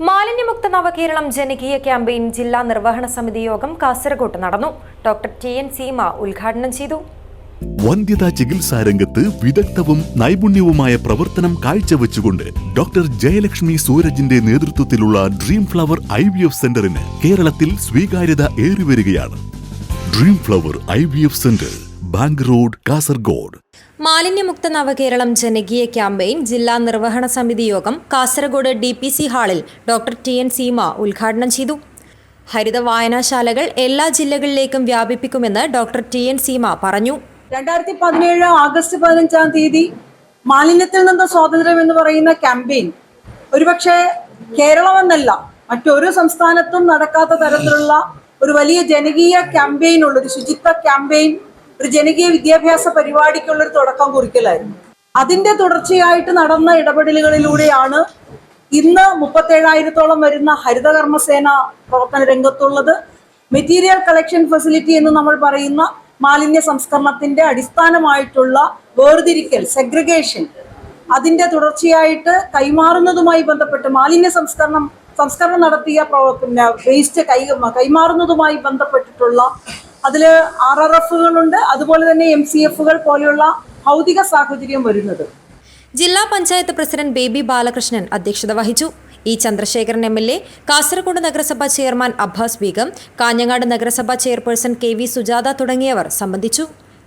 മാലിന്യമുക്ത നവകേരളം ജനകീയ ക്യാമ്പയിൻ ജില്ലാ നിർവഹണ സമിതി യോഗം കാസർഗോട്ട് നടന്നു. ഡോക്ടർ ടി എൻ സീമ ഉദ്ഘാടനം ചെയ്തു. വന്ധ്യതാ ചികിത്സാ രംഗത്ത് വിദഗ്ധവും നൈപുണ്യവുമായ പ്രവർത്തനം കാഴ്ചവെച്ചുകൊണ്ട് ഡോക്ടർ ജയലക്ഷ്മി സൂരജിന്റെ നേതൃത്വത്തിലുള്ള dream flower I V F സെന്ററിന് കേരളത്തിൽ സ്വീകാര്യത ഏറിവരികയാണ്. Dream flower I V F centre bank road Kasaragod. മാലിന്യമുക്ത നവകേരളം ജനകീയ ക്യാമ്പയിൻ ജില്ലാ നിർവഹണ സമിതി യോഗം കാസർഗോഡ് ഡി പി സി ഹാളിൽ ഡോക്ടർ ടി എൻ സീമ ഉദ്ഘാടനം ചെയ്തു. ഹരിത വായനാശാലകൾ എല്ലാ ജില്ലകളിലേക്കും വ്യാപിപ്പിക്കുമെന്ന് ഡോക്ടർ ടി എൻ സീമ പറഞ്ഞു. രണ്ടായിരത്തി പതിനേഴ് ആഗസ്റ്റ് പതിനഞ്ചാം തീയതി മാലിന്യത്തിൽ നിന്ന് സ്വാതന്ത്ര്യം എന്ന് പറയുന്ന ക്യാമ്പയിൻ ഒരുപക്ഷെ കേരളമെന്നല്ല മറ്റൊരു സംസ്ഥാനത്തും നടക്കാത്ത തരത്തിലുള്ള ഒരു വലിയ ജനകീയ ക്യാമ്പയിൻ ഉള്ള ഒരു ശുചിത്വ ക്യാമ്പയിൻ ഒരു ജനകീയ വിദ്യാഭ്യാസ പരിപാടിക്കുള്ള ഒരു തുടക്കം കുറിക്കലായിരുന്നു. അതിന്റെ തുടർച്ചയായിട്ട് നടന്ന ഇടപെടലുകളിലൂടെയാണ് ഇന്ന് മുപ്പത്തേഴായിരത്തോളം വരുന്ന ഹരിതകർമ്മസേന പ്രവർത്തന രംഗത്തുള്ളത്. മെറ്റീരിയൽ കളക്ഷൻ ഫെസിലിറ്റി എന്ന് നമ്മൾ പറയുന്ന മാലിന്യ സംസ്കരണത്തിന്റെ അടിസ്ഥാനമായിട്ടുള്ള വേർതിരിക്കൽ സെഗ്രിഗേഷൻ അതിന്റെ തുടർച്ചയായിട്ട് കൈമാറുന്നതുമായി ബന്ധപ്പെട്ട് മാലിന്യ സംസ്കരണം സംസ്കരണം നടത്തിയ പിന്നെ വേസ്റ്റ് കൈ കൈമാറുന്നതുമായി ബന്ധപ്പെട്ടിട്ടുള്ള അതിൽ ആർ ആർ എഫുകളുണ്ട്. അതുപോലെ തന്നെ എം സി എഫുകൾ പോലെയുള്ള ഭൗതിക സാഹചര്യം വരുന്നത്. ജില്ലാ പഞ്ചായത്ത് പ്രസിഡന്റ് ബേബി ബാലകൃഷ്ണൻ അധ്യക്ഷത വഹിച്ചു. E Chandrasekharan M L A Kasaragod നഗരസഭാ ചെയർമാൻ അബ്ബാസ് ബീഗം കാഞ്ഞങ്ങാട് നഗരസഭാ ചെയർപേഴ്സൺ കെ വി സുജാത തുടങ്ങിയവർ സംബന്ധിച്ചു.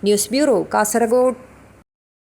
News bureau Kasaragod.